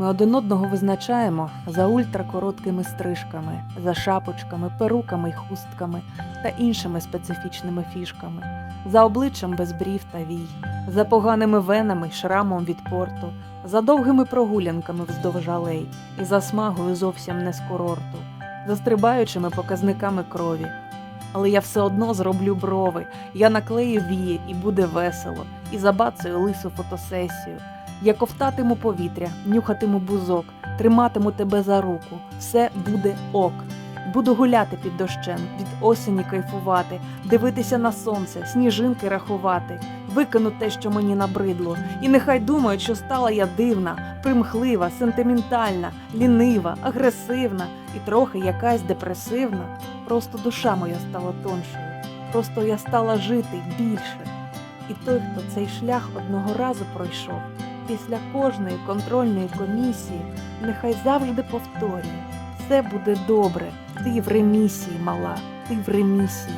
Ми один одного визначаємо за ультракороткими стрижками, за шапочками, перуками й хустками та іншими специфічними фішками, за обличчям без брів та вій, за поганими венами й шрамом від порту, за довгими прогулянками вздовж алей і за смагою зовсім не з курорту, за стрибаючими показниками крові. Але я все одно зроблю брови, я наклею вії, і буде весело, і забацаю лису фотосесію. Я ковтатиму повітря, нюхатиму бузок, триматиму тебе за руку. Все буде ок. Буду гуляти під дощем, від осені кайфувати, дивитися на сонце, сніжинки рахувати, викину те, що мені набридло, і нехай думають, що стала я дивна, примхлива, сентиментальна, лінива, агресивна і трохи якась депресивна. Просто душа моя стала тоншою, просто я стала жити більше. І той, хто цей шлях одного разу пройшов, після кожної контрольної комісії, нехай завжди повторює: все буде добре, ти в ремісії, мала, ти в ремісії.